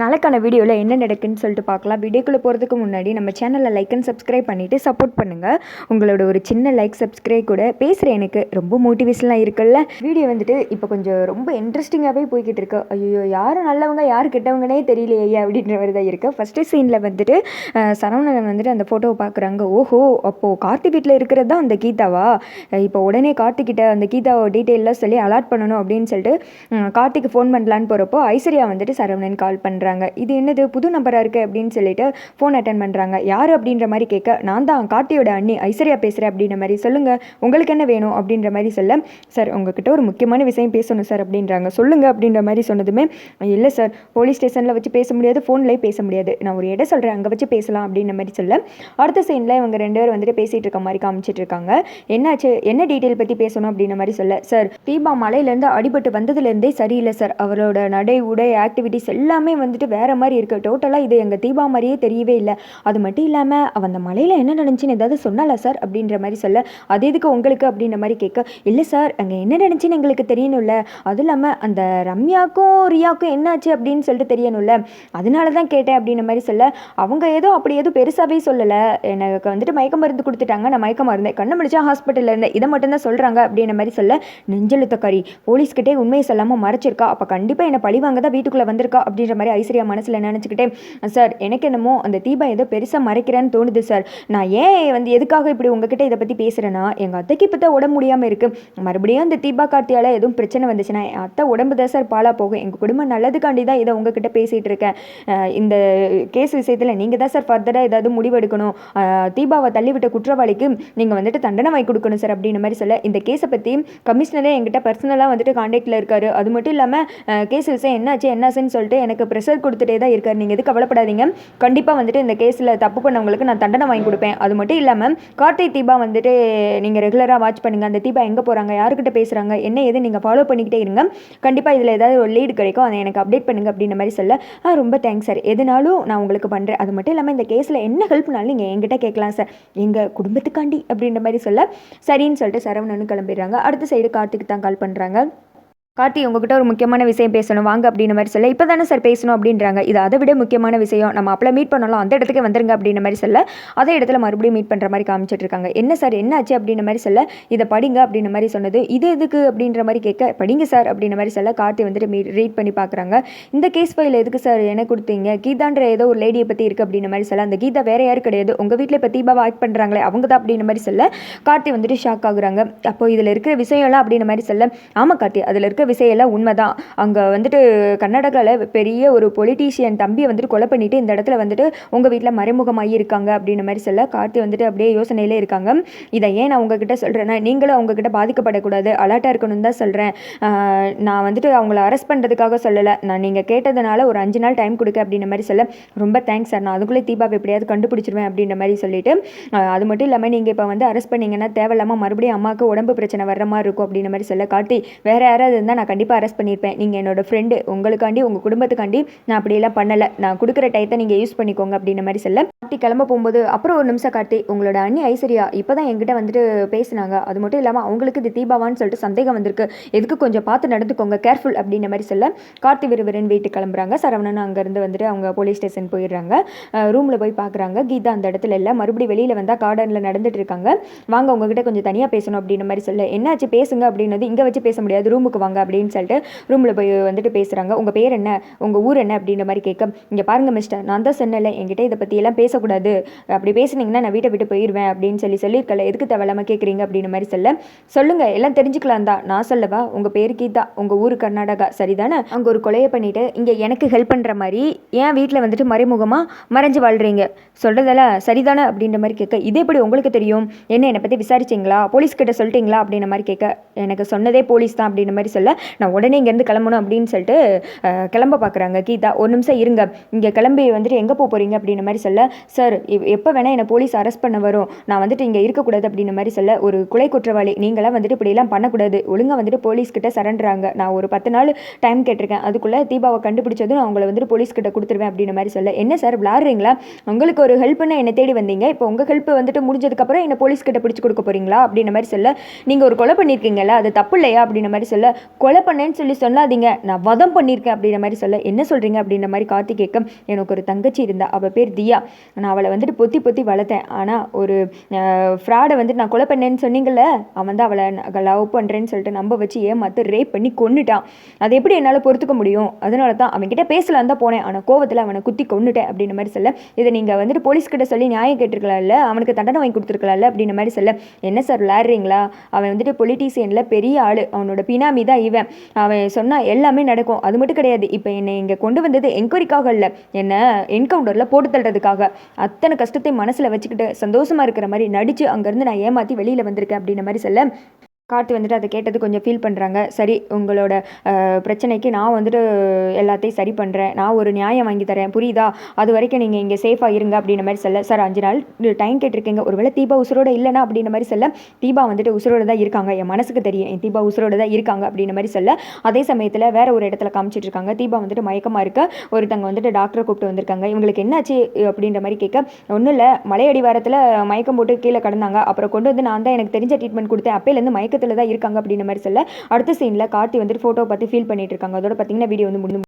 நாளைக்கான வீடியோவில் என்ன நடக்குன்னு சொல்லிட்டு பார்க்கலாம். வீடியோக்குள்ளே போகிறதுக்கு முன்னாடி நம்ம சேனலில் லைக் அண்ட் சப்ஸ்கிரைப் பண்ணிவிட்டு சப்போர்ட் பண்ணுங்கள் உங்களோட ஒரு சின்ன லைக் சப்ஸ்கிரைப் கூட பேசுகிற எனக்கு ரொம்ப மோட்டிவேஷனாக இருக்குல்ல. வீடியோ வந்துட்டு இப்போ கொஞ்சம் ரொம்ப இன்ட்ரெஸ்டிங்காகவே போய்கிட்டு இருக்கு. ஐயோ யார் நல்லவங்க யார் கெட்டவங்கனே தெரியலையே அப்படின்ற மாதிரி தான் இருக்குது ஃபஸ்ட்டு சீனில் வந்துட்டு சரவணன் வந்துட்டு அந்த ஃபோட்டோவை பார்க்குறாங்க ஓஹோ அப்போது கார்த்தி வீட்டில் இருக்கிறது தான் அந்த கீதாவா? இப்போ உடனே கார்த்திக்கிட்ட அந்த கீதாவை டீட்டெயிலாக சொல்லி அலாட் பண்ணணும் அப்படின்னு சொல்லிட்டு கார்த்திக்கு ஃபோன் பண்ணலான்னு போகிறப்போ ஐஸ்வர்யா வந்துட்டு சரவணன் கால் பண்ணுறாங்க இது என்னது? புது நம்பராக இருக்குது அப்படின்னு சொல்லிட்டு ஃபோன் அட்டன் பண்ணுறாங்க யார் அப்படின்ற மாதிரி கேட்க நான் தான் கார்த்தியோட அண்ணி ஐஸ்வர்யா பேசுகிறேன் அப்படின்ற மாதிரி சொல்லுங்கள் உங்களுக்கு என்ன வேணும்? அப்படின்ற மாதிரி சொல்ல சார் உங்ககிட்ட ஒரு முக்கியமான விஷயம் பேசணும் சார் அப்படின்றாங்க. சொல்லுங்கள் அப்படின்ற மாதிரி சொன்னதுமே இல்லை சார் போலீஸ் ஸ்டேஷனில் வச்சு பேச முடியாது ஃபோன்லேயே பேச முடியாது. நான் ஒரு இடம் சொல்கிறேன் அங்கே வச்சு பேசலாம் அப்படின்ற மாதிரி சொல்ல அடுத்த சைனில் இவங்க ரெண்டு பேரும் வந்துட்டு பேசிகிட்டு இருக்க மாதிரி காமிச்சிட்டு இருக்காங்க. என்னாச்சு? என்ன டீட்டெயில் பற்றி பேசணும்? அப்படின்ற மாதிரி சொல்ல சார் தீபா மலையிலேருந்து அடிபட்டு வந்ததுலேருந்தே சரியில்லை சார். அவரோட நடை உடை ஆக்டிவிட்டிஸ் எல்லாமே வந்து வந்துட்டு வேற மாதிரி இருக்குது டோட்டலாக இது எங்கள் தீபா மாதிரியே தெரியவே இல்லை. அது மட்டும் இல்லாமல் அவன் அந்த மலையில் என்ன நினச்சின்னு ஏதாவது சொன்னாலா சார் அப்படின்ற மாதிரி சொல்ல அது எதுக்கு உங்களுக்கு? அப்படின்ற மாதிரி கேட்க இல்லை சார் அங்கே என்ன நினச்சின்னு எங்களுக்கு தெரியணும்ல. அதுவும் இல்லாமல் அந்த ரம்யாக்கும் ரியாக்கும் என்னாச்சு அப்படின்னு சொல்லிட்டு தெரியணும்ல. அதனால தான் கேட்டேன் அப்படின்ற மாதிரி சொல்ல அவங்க ஏதோ அப்படி எதுவும் பெருசாகவே சொல்லலை. எனக்கு வந்துட்டு மயக்க மருந்து கொடுத்துட்டாங்க. நான் மயக்க மருந்தேன். கண்ணு முடிச்சா ஹாஸ்பிட்டலில் இருந்தேன். இதை மட்டும்தான் சொல்கிறாங்க அப்படின்ற மாதிரி சொல்ல நெஞ்செழுத்த கறி. போலீஸ்கிட்டே உண்மையை சொல்லாமல் மறைச்சிருக்கா. அப்போ கண்டிப்பாக என்னை பழிவாங்க தான் வீட்டுக்குள்ளே வந்திருக்கா அப்படின்ற மாதிரி ஐஸ்வர்யா மனசில் நினச்சிக்கிட்டே சார் எனக்கு என்னமோ அந்த தீபா ஏதோ பெருசாக மறைக்கிறேன்னு தோணுது சார். நான் ஏன் வந்து எதுக்காக இப்படி உங்ககிட்ட இதை பற்றி பேசுகிறேன்னா எங்கள் அத்தைக்கு இப்போ தான் உடம்பு முடியாமல் இருக்குது மறுபடியும் அந்த தீபா கார்த்தியால் எதுவும் பிரச்சனை வந்துச்சுன்னா என் அத்தை உடம்பு தான் சார் பாலாக போகும். எங்கள் குடும்பம் நல்லதுக்காண்டி தான் இதை உங்ககிட்ட பேசிகிட்டு இருக்கேன். இந்த கேஸ் விஷயத்தில் நீங்கள் தான் சார் ஃபர்தராக ஏதாவது முடிவெடுக்கணும். தீபாவை தள்ளிவிட்ட குற்றவாளிக்கு நீங்கள் வந்துட்டு தண்டனை வாங்கி கொடுக்கணும் சார் அப்படின்ற மாதிரி சொல்ல இந்த கேஸை பற்றி கமிஷனரே என்கிட்ட பர்சனலாக வந்துட்டு காண்டாக்டில் இருக்காரு. அது மட்டும் இல்லாமல் கேஸ் விஷயம் என்னாச்சு என்னாச்சுன்னு சொல்லிட்டு எனக்கு ப்ரெஷர் கொடுத்துட்டே தான் இருக்கார். நீங்கள் எது கவலைப்படாதீங்க. கண்டிப்பாக வந்துட்டு இந்த கேஸில் தப்பு பண்ணவங்களுக்கு நான் தண்டனை வாங்கி கொடுப்பேன். அது மட்டும் இல்லாமல் கார்த்திக் தீபா வந்துட்டு நீங்கள் ரெகுலராக வாட்ச் பண்ணுங்கள் அந்த தீபா எங்கே போகிறாங்க யாருக்கிட்ட பேசுகிறாங்க என்ன எது நீங்கள் ஃபாலோ பண்ணிக்கிட்டே இருங்க. கண்டிப்பாக இதில் ஏதாவது ஒரு லீடு கிடைக்கும். அதை எனக்கு அப்டேட் பண்ணுங்க அப்படின்ற மாதிரி சொல்ல ஆ ரொம்ப தேங்க்ஸ் சார் எதுனாலும் நான் உங்களுக்கு பண்ணுறேன் அது மட்டும் இல்லாமல் இந்த கேஸில் என்ன ஹெல்ப்னாலும் நீங்கள் என்கிட்ட கேட்கலாம் சார் எங்கள் குடும்பத்துக்காண்டி அப்படின்ற மாதிரி சொல்ல சரின்னு சொல்லிட்டு சரவணனும் கிளம்பிடுறாங்க. அடுத்த சைடு கார்த்திக் தான் கால் பண்ணுறாங்க கார்த்தி உங்ககிட்ட ஒரு முக்கியமான விஷயம் பேசணும். வாங்க அப்படின்ற மாதிரி சொல்ல இப்போ தானே சார் பேசணும் அப்படின்றாங்க. இது அதை விட முக்கியமான விஷயம். நம்ம அப்பள மீட் பண்ணலாம் அந்த இடத்துக்கு வந்துருங்க அப்படின்ற மாதிரி சொல்ல அதே இடத்துல மறுபடியும் மீட் பண்ணுற மாதிரி காமிச்சிட்டு இருக்காங்க. என்ன சார் என்ன ஆச்சு அப்படின்ற மாதிரி சொல்ல இதை படிங்க அப்படின்ற மாதிரி சொன்னது. இது எதுக்கு அப்படின்ற மாதிரி கேட்க படிங்க சார் அப்படின்ற மாதிரி சொல்ல கார்த்தி வந்துட்டு மீ ரீட் பண்ணி பார்க்குறாங்க இந்த கேஸ் ஃபைல் எதுக்கு சார் எனக்கு கொடுத்தீங்க? கீதான்ற ஏதோ ஒரு லேடியை பற்றி இருக்குது அப்படின்ற மாதிரி சொல்ல அந்த கீதா வேற யாரும் கிடையாது. உங்கள் வீட்டில் இப்போ தீபாவை ஆக்ட் பண்ணுறாங்களே அவங்க தான் அப்படின்ற மாதிரி சொல்ல கார்த்தி வந்துட்டு ஷாக் ஆகுறாங்க. அப்போ இதில் இருக்கிற விஷயம்லாம் அப்படின்ற மாதிரி சொல்ல ஆமாம் கார்த்தி அதில் இருக்க விஷயம் எல்லாம் உண்மைதான். அங்கே வந்துட்டு கர்நாடகாவில் பெரிய ஒரு பொலிட்டீஷியன் தம்பியை வந்துட்டு கொலை பண்ணிட்டு இந்த இடத்துல வந்துட்டு உங்கள் வீட்டில் மறைமுகமாகி இருக்காங்க அப்படின்ற மாதிரி சொல்ல கார்த்தி வந்துட்டு அப்படியே யோசனையிலே இருக்காங்க. இதை ஏன் நான் உங்ககிட்ட சொல்கிறேன்னா நீங்களும் அவங்கக்கிட்ட பாதிக்கப்படக்கூடாது. அலர்ட்டாக இருக்கணும்னு தான் சொல்கிறேன் நான் வந்துட்டு அவங்கள அரெஸ்ட் பண்ணுறதுக்காக சொல்லலை. நான் நீங்கள் கேட்டதுனால ஒரு அஞ்சு நாள் டைம் கொடுக்க அப்படின்ற மாதிரி சொல்ல ரொம்ப தேங்க்ஸ் சார் நான் அதுக்குள்ளே தீபாவை எப்படியாவது கண்டுபிடிச்சிருவேன் அப்படின்ற மாதிரி சொல்லிட்டு அது மட்டும் இல்லாமல் நீங்கள் இப்போ வந்து அரெஸ்ட் பண்ணீங்கன்னா தேவையில்லாமல் மறுபடியும் அம்மாவுக்கு உடம்பு பிரச்சனை வர்ற மாதிரி இருக்கும் அப்படின்ற மாதிரி சொல்ல காட்டி வேறு யாராவது இருந்தால் நான் கண்டிப்பாக அரெஸ்ட் பண்ணியிருப்பேன். நீங்கள் என்னோடய ஃப்ரெண்டு உங்களுக்காண்டி உங்கள் குடும்பத்துக்காண்டி நான் அப்படியெல்லாம் பண்ணலை. நான் கொடுக்குற டயத்தை நீங்கள் யூஸ் பண்ணிக்கோங்க அப்படின்ற மாதிரி சொல்ல. காட்டி கிளம்ப போகும்போது அப்புறம் ஒரு நிமிஷம் கார்த்தி உங்களோட அண்ணி ஐஸ்வர்யா இப்போ தான் எங்கிட்ட வந்துட்டு பேசினாங்க. அது மட்டும் இல்லாமல் அவங்களுக்கு இது தீபாவான்னு சொல்லிட்டு சந்தேகம் வந்திருக்கு. எதுக்கு கொஞ்சம் பார்த்து நடந்துக்கோங்க கேர்ஃபுல் அப்படின்ற மாதிரி சொல்ல. கார்த்தி விறுவிறுன்னு வீட்டுக்கு கிளம்புறாங்க. சரவணன் அங்கேருந்து வந்துட்டு அவங்க போலீஸ் ஸ்டேஷன் போயிடுறாங்க. ரூமில் போய் பார்க்குறாங்க. கீதா அந்த இடத்துல இல்லை. மறுபடியும் வெளியில் வந்தால் கார்டனில் நடந்துட்டு இருக்காங்க. வாங்க உங்ககிட்ட கொஞ்சம் தனியாக பேசணும் அப்படின்ற மாதிரி சொல்ல. என்னாச்சு? பேசுங்க அப்படின்னது இங்கே வச்சு பேச முடியாது. ரூமுக்கு வாங்க. அப்படின்னு சொல்லிட்டு ரூமில் போய் வந்துட்டு பேசுகிறாங்க உங்கள் பேர் என்ன? உங்கள் ஊர் என்ன? அப்படின்ற மாதிரி கேட்க இங்கே பாருங்க மிஸ்டர் நான் தான் சொன்னல என்கிட்ட இதை பற்றி எல்லாம் பேசக்கூடாது. அப்படி பேசுனீங்கன்னா நான் வீட்டை விட்டு போயிடுவேன் அப்படின்னு சொல்லி சொல்லியிருக்கல. எதுக்கு தேவையில்லாமல் கேட்குறீங்க அப்படின்ற மாதிரி சொல்ல சொல்லுங்கள் எல்லாம் தெரிஞ்சுக்கலாம் தான். நான் சொல்லவா? உங்கள் பேர் கீதா. உங்கள் ஊர் கர்நாடகா. சரிதானே? அங்கே ஒரு கொலையை பண்ணிவிட்டு இங்கே எனக்கு ஹெல்ப் பண்ணுற மாதிரி ஏன் வீட்டில் வந்துட்டு மறைமுகமாக மறைஞ்சு வாழ்கிறீங்க சொல்கிறதெல்லாம் சரிதானே? அப்படின்ற மாதிரி கேட்க இது எப்படி உங்களுக்கு தெரியும்? என்ன என்னை பற்றி விசாரிச்சிங்களா? போலீஸ்கிட்ட சொல்லிட்டீங்களா? அப்படின்ற மாதிரி கேட்க எனக்கு சொன்னதே போலீஸ் தான் அப்படின்ற மாதிரி சொல்ல நான் உடனே இங்கேருந்து கிளம்பணும் அப்படின்னு சொல்லிட்டு கிளம்ப பார்க்குறாங்க. கீதா ஒரு நிமிஷம் இருங்க. இங்கே கிளம்பி வந்துட்டு எங்கே போக போகிறீங்க அப்படின்ற மாதிரி சொல்ல சார் எப்போ வேணால் என்னை போலீஸ் அரெஸ்ட் பண்ண வரும். நான் வந்துட்டு இங்கே இருக்கக்கூடாது. அப்படின்ற மாதிரி சொல்ல ஒரு கொலை குற்றவாளி. நீங்களாம் வந்துட்டு இப்படிலாம் பண்ணக்கூடாது. ஒழுங்காக வந்துட்டு போலீஸ் கிட்ட சரண்டராங்க. நான் ஒரு பத்து நாள் டைம் கேட்டிருக்கேன். அதுக்குள்ளே தீபாவை கண்டுபிடிச்சதும் நான் உங்களை வந்துட்டு போலீஸ் கிட்ட கொடுத்துருவேன். அப்படின்ற மாதிரி சொல்ல என்ன சார் விளாடுறீங்களா உங்களுக்கு ஒரு ஹெல்ப்னு என்னை தேடி வந்தீங்க. இப்போ உங்கள் ஹெல்ப் வந்துட்டு முடிஞ்சதுக்கப்புறம் என்ன போலீஸ் கிட்ட பிடிச்சி கொடுக்க போறீங்களா? அப்படின்ற மாதிரி சொல்ல நீங்கள் ஒரு கொலை பண்ணியிருக்கீங்களா அது தப்பு இல்லையா? அப்படின்ற மாதிரி சொல்ல கொலை பண்ணேன்னு சொல்லி சொல்லாதீங்க. நான் வதம் பண்ணியிருக்கேன் அப்படின்ற மாதிரி சொல்ல என்ன சொல்கிறீங்க அப்படின்ற மாதிரி கார்த்தி கேட்க எனக்கு ஒரு தங்கச்சி இருந்தா அவள் பேர் தியா. நான் அவளை வந்துட்டு பொத்தி பொத்தி வளர்த்தேன். ஆனால் ஒரு ஃப்ராடை வந்துட்டு நான் கொலை பண்ணேன்னு சொன்னீங்கல்ல அவன் தான் அவளை லவ் பண்ணுறேன்னு சொல்லிட்டு நம்ப வச்சு ஏமாத்து ரேப் பண்ணி கொன்னுட்டான். அதை எப்படி என்னால் பொறுத்துக்க முடியும்? அதனால தான் அவன்கிட்ட பேசலாம் தான் போனேன். ஆனால் கோவத்தில் அவனை குத்தி கொன்னுட்டேன் அப்படின்ற மாதிரி சொல்ல இதை நீங்கள் வந்துட்டு போலீஸ்கிட்ட சொல்லி நியாயம் கேட்டிருக்கலாம்ல அவனுக்கு தண்டனை வாங்கி கொடுத்துருக்கலாம்ல அப்படின்ற மாதிரி சொல்ல என்ன சார் விளையாடுறீங்களா? அவன் வந்துட்டு பொலிட்டீசியனில் பெரிய ஆள். அவனோட பினாமி தான் செய்வேன். அவன் சொன்னால் எல்லாமே நடக்கும். அது மட்டும் கிடையாது. இப்போ என்னை இங்கே கொண்டு வந்தது என்கொயரிக்காக இல்லை. என்னை என்கவுண்டரில் போட்டு தள்ளுறதுக்காக. அத்தனை கஷ்டத்தை மனசில் வச்சுக்கிட்டு சந்தோஷமாக இருக்கிற மாதிரி நடித்து அங்கேருந்து நான் ஏமாற்றி வெளியில் வந்திருக்கேன் அப்படின்ற மாதிரி சொல்ல கார்த்தி வந்துட்டு அதை கேட்டது கொஞ்சம் ஃபீல் பண்ணுறாங்க சரி உங்களோட பிரச்சனைக்கு நான் வந்துட்டு எல்லாத்தையும் சரி பண்ணுறேன் நான் ஒரு நியாயம் வாங்கி தரேன். புரியுதா? அது வரைக்கும் நீங்கள் இங்கே சேஃபாக இருங்க அப்படின்ற மாதிரி சொல்ல. சார் அஞ்சு நாள் டைம் கேட்டிருக்கீங்க. ஒருவேளை தீபா உசுரோட இல்லைனா அப்படின்ற மாதிரி சொல்ல. தீபா வந்துட்டு உசுரோட தான் இருக்காங்க. என் மனசுக்கு தெரியும். என் தீபா உசுரோட தான் இருக்காங்க அப்படின்ற மாதிரி சொல்ல. அதே சமயத்தில் வேற ஒரு இடத்துல காமிச்சிட்டு இருக்காங்க. தீபா வந்துட்டு மயக்கமாக இருக்க. ஒருத்தங்க வந்துட்டு டாக்டரை கூப்பிட்டு வந்திருக்காங்க. இவங்களுக்கு என்னாச்சு அப்படின்ற மாதிரி கேட்க. ஒன்றும் இல்லை. மலையடிவாரத்தில் மயக்கம் போட்டு கீழே கடந்தாங்க. அப்புறம் கொண்டு வந்து நான் தான் எனக்கு தெரிஞ்ச ட்ரீட்மெண்ட் கொடுத்தேன். அப்பையிலேருந்து மயக்கத்தில் தான் இருக்காங்க அப்படின்ற மாதிரி சொல்ல. அடுத்த சீனில் கார்த்தி வந்துட்டு ஃபோட்டோ பார்த்து ஃபீல் பண்ணிட்டு இருக்காங்க. அதோட பார்த்தீங்கன்னா வீடியோ வந்து முடிஞ்சு